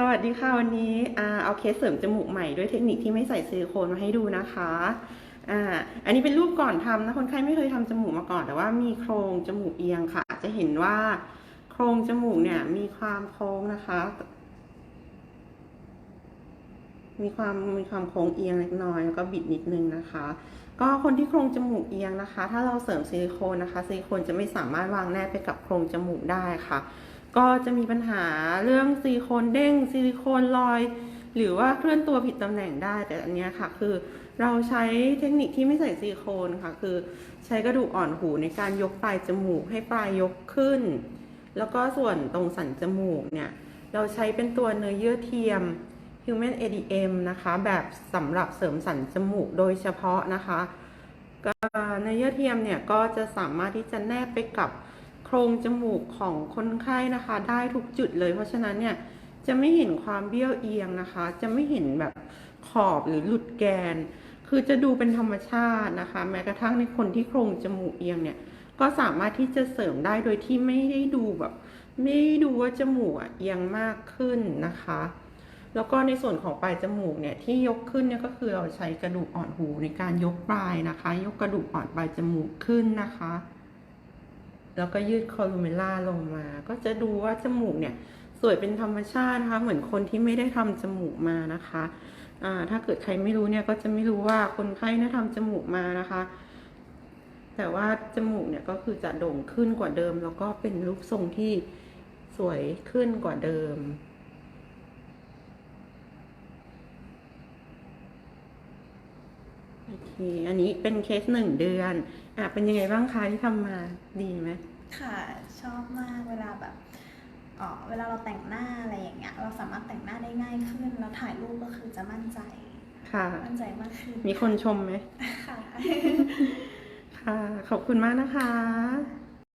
สวัสดีค่ะวันนี้เอาเคสเสริมจมูกใหม่ด้วยเทคนิคที่ไม่ใส่ซิลิโคนมาให้ดูนะคะอ่าอันนี้เป็นรูปก่อนทำนะคนไข้ไม่เคยทำจมูกมาก่อน แต่ว่ามีโครงจมูกเอียงค่ะ จะเห็นว่าโครงจมูกเนี่ยมีความโค้งนะคะ มีความมีความโค้งเอียงเล็กน้อยแล้วก็บิดนิดนึงนะคะ ก็คนที่โครงจมูกเอียงนะคะ ถ้าเราเสริมซิลิโคนนะคะซิลิโคนจะไม่สามารถวางแนบไปกับโครงจมูกได้ค่ะ ก็จะมีปัญหาเรื่องซิลิโคนเด้งซิลิโคนลอย หรือว่าเคลื่อนตัวผิดตำแหน่งได้ แต่อันนี้ค่ะคือเราใช้เทคนิคที่ไม่ใส่ซิลิโคนค่ะ คือใช้กระดูกอ่อนหูในการยกปลายจมูกให้ปลายยกขึ้น แล้วก็ส่วนตรงสันจมูกเนี่ย เราใช้เป็นตัวเนื้อเยื่อเทียม Human ADM นะคะ แบบสำหรับเสริมสันจมูกโดยเฉพาะนะคะเนื้อเยื่อเทียมเนี่ยก็จะสามารถที่จะแนบไปกับ โครงจมูกของคนไข้นะคะ ได้ทุกจุดเลย เพราะฉะนั้นเนี่ยจะไม่เห็นความเบี้ยวเอียงนะคะ จะไม่เห็นแบบขอบหรือหลุดแกน คือจะดูเป็นธรรมชาตินะคะ แม้กระทั่งในคนที่โครงจมูกเอียงเนี่ย ก็สามารถที่จะเสริมได้โดยที่ไม่ได้ดูแบบ ไม่ดูว่าจมูกเอียงมากขึ้นนะคะ แล้วก็ในส่วนของปลายจมูกเนี่ยที่ยกขึ้นเนี่ยก็คือเราใช้กระดูกอ่อนหูในการยกปลายนะคะ ยกกระดูกอ่อนปลายจมูกขึ้นนะคะ แล้วก็ยืดคอลูเมล่าลงมา ก็จะดูว่าจมูกเนี่ยสวยเป็นธรรมชาตินะคะ เหมือนคนที่ไม่ได้ทำจมูกมานะคะอ่าถ้าเกิดใครไม่รู้เนี่ยก็จะไม่รู้ว่าคนไข้เนี่ยทำจมูกมานะคะ แต่ว่าจมูกเนี่ยก็คือจะโด่งขึ้นกว่าเดิม แล้วก็เป็นรูปทรงที่สวยขึ้นกว่าเดิม โอเค อันนี้เป็นเคสหนึ่งเดือน อะ เป็นยังไงบ้างคะที่ทำมาดีไหมค่ะ ชอบมากเวลาแบบเออเวลาเราแต่งหน้าอะไรอย่างเงี้ย เราสามารถแต่งหน้าได้ง่ายขึ้น แล้วถ่ายรูปก็คือจะมั่นใจ ค่ะ มั่นใจมากขึ้น มีคนชมไหมค่ะ ค่ะ ขอบคุณมากนะคะ